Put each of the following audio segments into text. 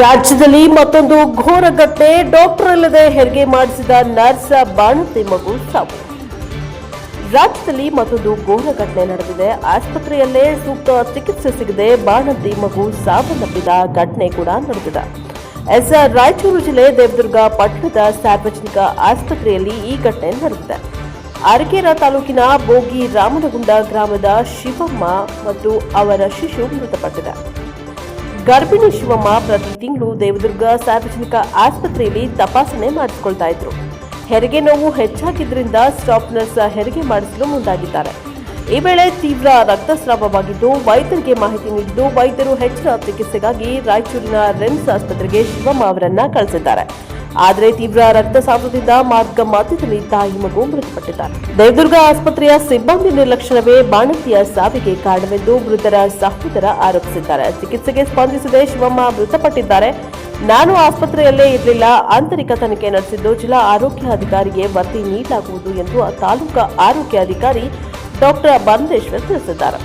ರಾಜ್ಯದಲ್ಲಿ ಮತ್ತೊಂದು ಘೋರ ಘಟನೆ. ಡಾಕ್ಟರ್ ಅಲ್ಲದೆ ಹೆರಿಗೆ ಮಾಡಿಸಿದ ನರ್ಸ್ ಬಾಣಂತಿ ಮಗು ಸಾವು. ರಾಜ್ಯದಲ್ಲಿ ಮತ್ತೊಂದು ಘೋರ ಘಟನೆ ನಡೆದಿದೆ. ಆಸ್ಪತ್ರೆಯಲ್ಲೇ ಸೂಕ್ತ ಚಿಕಿತ್ಸೆ ಸಿಗದೆ ಬಾಣಂತಿ ಮಗು ಸಾವನ್ನಪ್ಪಿದ ಘಟನೆ ಕೂಡ ನಡೆದಿದೆ. ಎಸ್ ರಾಯಚೂರು ಜಿಲ್ಲೆ ದೇವದುರ್ಗ ಪಟ್ಟಣದ ಸಾರ್ವಜನಿಕ ಆಸ್ಪತ್ರೆಯಲ್ಲಿ ಈ ಘಟನೆ ನಡೆದಿದೆ. ಅರಕೇರ ತಾಲೂಕಿನ ಬೋಗಿ ರಾಮನಗುಂಡ ಗ್ರಾಮದ ಶಿವಮ್ಮ ಮತ್ತು ಅವರ ಶಿಶು ಮೃತಪಟ್ಟಿದೆ. ಗರ್ಭಿಣಿ ಶಿವಮ್ಮ ಪ್ರತಿ ತಿಂಗಳು ದೇವದುರ್ಗ ಸಾರ್ವಜನಿಕ ಆಸ್ಪತ್ರೆಯಲ್ಲಿ ತಪಾಸಣೆ ಮಾಡಿಸಿಕೊಳ್ತಾ ಇದ್ರು. ಹೆರಿಗೆ ನೋವು ಹೆಚ್ಚಾಗಿದ್ದರಿಂದ ಸ್ಟಾಪ್ ನರ್ಸ್ ಹೆರಿಗೆ ಮಾಡಿಸಲು ಮುಂದಾಗಿದ್ದಾರೆ. ಈ ವೇಳೆ ತೀವ್ರ ರಕ್ತಸ್ರಾವವಾಗಿದ್ದು ವೈದ್ಯರಿಗೆ ಮಾಹಿತಿ ನೀಡಿದ್ದು ವೈದ್ಯರು ಹೆಚ್ಚಿನ ಚಿಕಿತ್ಸೆಗಾಗಿ ರಾಯಚೂರಿನ ರಿಮ್ಸ್ ಆಸ್ಪತ್ರೆಗೆ ಶಿವಮ್ಮ ಅವರನ್ನ ಕಳಿಸಿದ್ದಾರೆ. ಆದರೆ ತೀವ್ರ ರಕ್ತಸ್ರಾವದಿಂದ ಮಾರ್ಗ ಮಧ್ಯದಲ್ಲಿ ತಾಯಿ ಮಗು ಮೃತಪಟ್ಟಿದ್ದಾರೆ. ದೇವದುರ್ಗ ಆಸ್ಪತ್ರೆಯ ಸಿಬ್ಬಂದಿ ನಿರ್ಲಕ್ಷ್ಯವೇ ಬಾಣಂತಿಯ ಸಾವಿಗೆ ಕಾರಣವೆಂದು ಮೃತರ ಸಹೋದರ ಆರೋಪಿಸಿದ್ದಾರೆ. ಚಿಕಿತ್ಸೆಗೆ ಸ್ಪಂದಿಸದೆ ಶಿವಮ್ಮ ಮೃತಪಟ್ಟಿದ್ದಾರೆ. ನಾನು ಆಸ್ಪತ್ರೆಯಲ್ಲೇ ಇರಲಿಲ್ಲ. ಆಂತರಿಕ ತನಿಖೆ ನಡೆಸಿದ್ದು ಜಿಲ್ಲಾ ಆರೋಗ್ಯ ಅಧಿಕಾರಿಗೆ ವರದಿ ನೀಡಲಾಗುವುದು ಎಂದು ತಾಲೂಕಾ ಆರೋಗ್ಯಾಧಿಕಾರಿ ಡಾಕ್ಟರ್ ಬಂದೇಶ್ವರ್ ತಿಳಿಸಿದ್ದಾರೆ.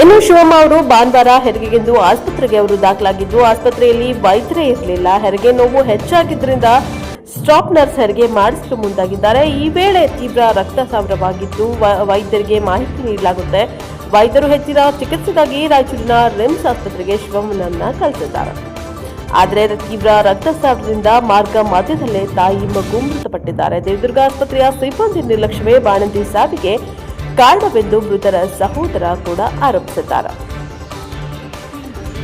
ಇನ್ನು ಶಿವಮ್ಮ ಅವರು ಭಾನುವಾರ ಹೆರಿಗೆಗೆಂದು ಆಸ್ಪತ್ರೆಗೆ ಅವರು ದಾಖಲಾಗಿದ್ದು, ಆಸ್ಪತ್ರೆಯಲ್ಲಿ ವೈದ್ಯರೇ ಇರಲಿಲ್ಲ. ಹೆರಿಗೆ ನೋವು ಹೆಚ್ಚಾಗಿದ್ದರಿಂದ ಸ್ಟಾಪ್ ನರ್ಸ್ ಹೆರಿಗೆ ಮಾಡಿಸಲು ಮುಂದಾಗಿದ್ದಾರೆ. ಈ ವೇಳೆ ತೀವ್ರ ರಕ್ತಸ್ರಾವವಾಗಿದ್ದು ವ- ವೈದ್ಯರಿಗೆ ಮಾಹಿತಿ ನೀಡಲಾಗುತ್ತೆ. ವೈದ್ಯರು ಹೆಚ್ಚಿನ ಚಿಕಿತ್ಸೆಗಾಗಿ ರಾಯಚೂರಿನ ರಿಮ್ಸ್ ಆಸ್ಪತ್ರೆಗೆ ಶಿವಮ್ಮನನ್ನ ಕಳಿಸಿದ್ದಾರೆ. ಆದರೆ, ತೀವ್ರ ರಕ್ತಸ್ರಾವದಿಂದ ಮಾರ್ಗ ಮಧ್ಯದಲ್ಲೇ ತಾಯಿ ಮಗು ಮೃತಪಟ್ಟಿದ್ದಾರೆ. ದೇವದುರ್ಗ ಆಸ್ಪತ್ರೆಯ ಸಿಬ್ಬಂದಿ ನಿರ್ಲಕ್ಷ್ಯವೇ ಬಾಣಂತಿ ಸಾವಿಗೆ ಕಾರಣವೆಂದು ಮೃತರ ಸಹೋದರ ಕೂಡ ಆರೋಪಿಸಿದ್ದಾರೆ.